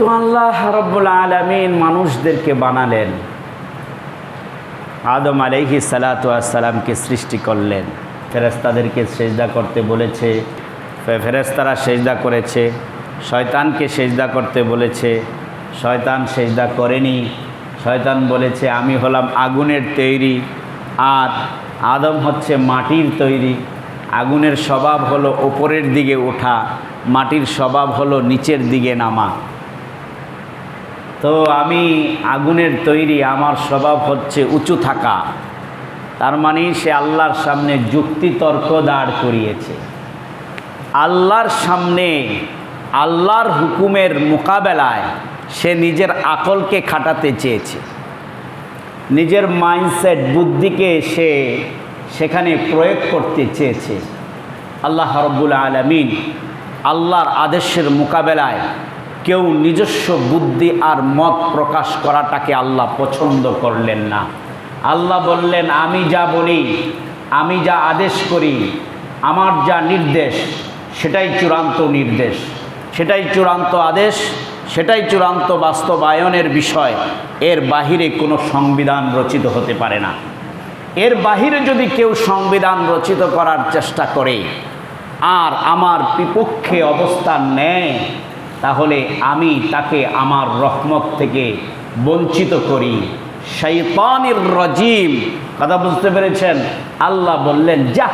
তো আল্লাহ রব্বুল আলমিন মানুষদেরকে বানালেন। আদম আলাইহি সালাতামকে সৃষ্টি করলেন। ফেরেস্তাদেরকে সেজদা করতে বলেছে ফেরেস্তারা সেজদা করেছে, শয়তানকে সেজদা করতে বলেছে, শয়তান সেজদা করেনি। শয়তান বলেছে, আমি হলাম আগুনের তৈরি, আর আদম হচ্ছে মাটির তৈরি। আগুনের স্বভাব হলো ওপরের দিকে ওঠা, মাটির স্বভাব হলো নিচের দিকে নামা। তো আমি আগুনের তৈরি, আমার স্বভাব হচ্ছে উঁচু থাকা। তার মানে সে আল্লাহর সামনে যুক্তিতর্ক দাঁড় করিয়েছে। আল্লাহর সামনে, আল্লাহর হুকুমের মোকাবেলায় সে নিজের আকলকে খাটাতে চেয়েছে। নিজের মাইন্ডসেট, বুদ্ধিকে সে সেখানে প্রয়োগ করতে চেয়েছে। আল্লাহ রব্বুল আলমিন আল্লাহর আদেশের মোকাবেলায় কেউ নিজস্ব বুদ্ধি আর মত প্রকাশ করাটাকে আল্লাহ পছন্দ করলেন না। আল্লাহ বললেন, আমি যা বলি, আমি যা আদেশ করি, আমার যা নির্দেশ, সেটাই চূড়ান্ত নির্দেশ, সেটাই চূড়ান্ত আদেশ, সেটাই চূড়ান্ত বাস্তবায়নের বিষয়। এর বাহিরে কোনো সংবিধান রচিত হতে পারে না। এর বাহিরে যদি কেউ সংবিধান রচিত করার চেষ্টা করে, আর আমার বিপক্ষে অবস্থান নেয় তাহলে আমি তাকে আমার রহমত থেকে বঞ্চিত করি। শৈতানির রজিম। কথা বুঝতে পেরেছেন? আল্লাহ বললেন যা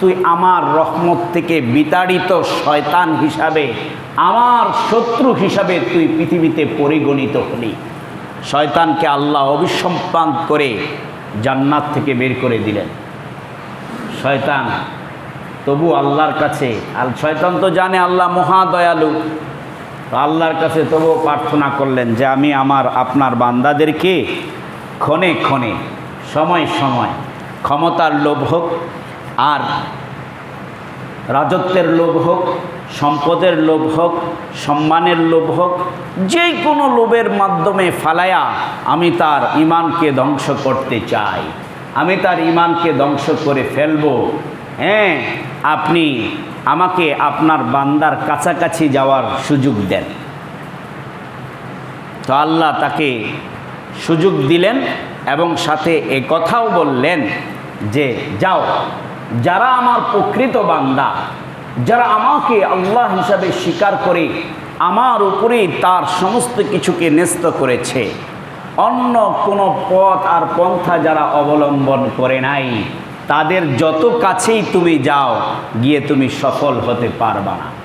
তুই আমার রহমত থেকে বিতাড়িত শয়তান হিসাবে, আমার শত্রু হিসাবে তুই পৃথিবীতে পরিগণিত হলি। শয়তানকে আল্লাহ অবিসম্পান করে জান্নাত থেকে বের করে দিলেন। শয়তান, তবু আল্লাহর কাছে, আর শয়তান তো জানে আল্লাহ মহা দয়ালু তো আল্লাহর কাছে তবুও প্রার্থনা করলেন যে আমি আমার আপনার বান্দাদেরকে ক্ষণে ক্ষণে, সময় সময় ক্ষমতার লোভ হোক আর রাজত্বের লোভ হোক, সম্পদের লোভ হোক, সম্মানের লোভ হোক, যে কোনো লোভের মাধ্যমে ফালায়া আমি তার ইমানকে ধ্বংস করতে চাই। আমি তার ইমানকে ধ্বংস করে ফেলব। হ্যাঁ আপনি আমাকে আপনার বান্দার কাছাকাছি যাওয়ার সুযোগ দেন। তো আল্লাহ তাকে সুযোগ দিলেন এবং সাথে এ কথাও বললেন যে, যাও, যারা আমার প্রকৃত বান্দা, যারা আমাকে আল্লাহ হিসাবে স্বীকার করে আমার উপরেই তার সমস্ত কিছুকে ন্যস্ত করেছে, অন্য কোনো পথ আর পন্থা যারা অবলম্বন করে নাই। তাদের যত কাছেই তুমি যাও গিয়ে তুমি সফল হতে পারবা না।